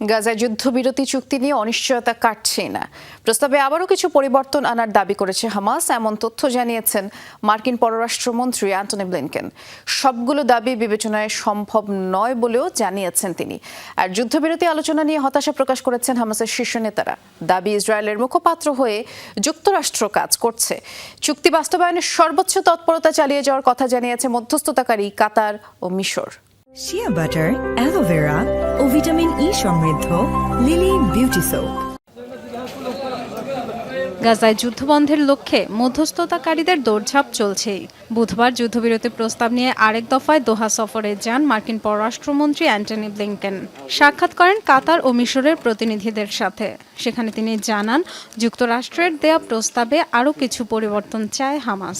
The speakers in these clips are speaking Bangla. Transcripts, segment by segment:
গাজায় যুদ্ধবিরতি চুক্তি নিয়ে অনিশ্চয়তা কাটছে না। প্রস্তাবে আবারও কিছু পরিবর্তন আনার দাবি করেছে হামাস, এমন তথ্য জানিয়েছেন মার্কিন পররাষ্ট্রমন্ত্রী অ্যান্টনি ব্লিনকেন। সবগুলো দাবি বিবেচনায় সম্ভব নয় বলেও জানিয়েছেন তিনি। আর যুদ্ধবিরতি আলোচনা নিয়ে হতাশা প্রকাশ করেছেন হামাসের শীর্ষ নেতারা। দাবি ইসরায়েলের মুখপাত্র হয়ে যুক্তরাষ্ট্র কাজ করছে। চুক্তি বাস্তবায়নের সর্বোচ্চ তৎপরতা চালিয়ে যাওয়ার কথা জানিয়েছে মধ্যস্থতাকারী কাতার ও মিশর। Shea butter aloe vera vitamin E সমৃদ্ধ লিলি বিউটি সোপ গাজায় যুদ্ধবন্ধের লক্ষ্যে মধ্যস্থতাকারীদের দৌড়ঝাঁপ চলছেই। বুধবার যুদ্ধবিরতি প্রস্তাব নিয়ে আরেক দফায় দোহা সফরে যান মার্কিন পররাষ্ট্রমন্ত্রী অ্যান্টনি ব্লিংকেন। সাক্ষাৎ করেন কাতার ও মিশরের প্রতিনিধিদের সাথে। সেখানে তিনি জানান, যুক্তরাষ্ট্রের দেয়া প্রস্তাবে আরও কিছু পরিবর্তন চায় হামাস।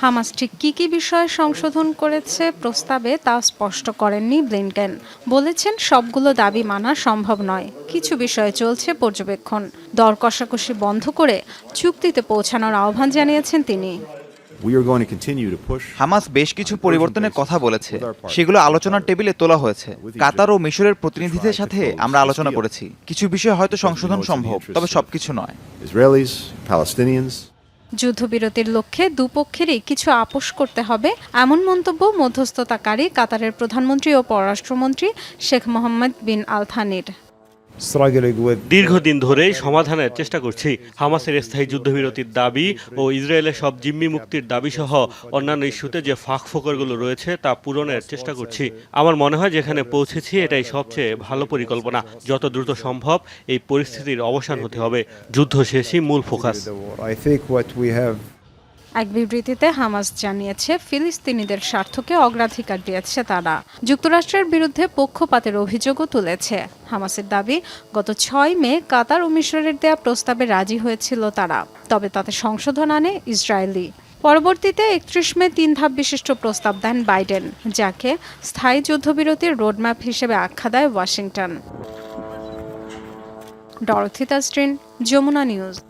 হামাস ঠিক কী কী বিষয়ে সংশোধন করেছে প্রস্তাবে তা স্পষ্ট করেননি ব্লিনকেন। বলেছেন সবগুলো দাবি মানা সম্ভব নয়। কিছু বিষয়ে চলছে পর্যবেক্ষণ। দর কষাকষি বন্ধ করে চুক্তিতে পৌঁছানোর আহ্বান জানিয়েছেন তিনি। হামাস বেশ কিছু পরিবর্তনের কথা বলেছে। সেগুলো আলোচনার টেবিলে তোলা হয়েছে। কাতার ও মিশরের প্রতিনিধিদের সাথে আমরা আলোচনা করেছি। কিছু বিষয় হয়তো সংশোধন সম্ভব তবে সবকিছু নয়। যুদ্ধবিরতির লক্ষ্যে দুপক্ষেরই কিছু আপোষ করতে হবে, এমন মন্তব্য মধ্যস্থতাকারী কাতারের প্রধানমন্ত্রী ও পররাষ্ট্রমন্ত্রী শেখ মোহাম্মদ বিন আল থানির struggling with দীর্ঘদিন ধরেই সমাধানের চেষ্টা করছি। হামাসের স্থায়ী যুদ্ধবিরতির দাবি ও ইসরায়েলের সব জিম্মি মুক্তির দাবি সহ অন্যান্য ইস্যুতে যে ফাঁক ফোকরগুলো রয়েছে তা পূরণের চেষ্টা করছি। আমার মনে হয় যেখানে পৌঁছেছি এটাই সবচেয়ে ভালো পরিকল্পনা। যত দ্রুত সম্ভব এই পরিস্থিতির অবসান হতে হবে। যুদ্ধ শেষই মূল ফোকাস। এক বিবৃতিতে হামাস জানিয়েছে, ফিলিস্তিনিদের স্বার্থকে অগ্রাধিকার দিয়েছে তারা। যুক্তরাষ্ট্রের বিরুদ্ধে পক্ষপাতের অভিযোগও তুলেছে। হামাসের দাবি, গত ছয় মে কাতার ও মিশরের দেয়া প্রস্তাবে রাজি হয়েছিল তারা, তবে তাতে সংশোধন আনে ইসরায়েলি। পরবর্তীতে একত্রিশ মে তিন ধাপ বিশিষ্ট প্রস্তাব দেন বাইডেন, যাকে স্থায়ী যুদ্ধবিরতির রোডম্যাপ হিসেবে আখ্যা দেয় ওয়াশিংটন। ডরথিতা স্ট্রিন যমুনা নিউজ।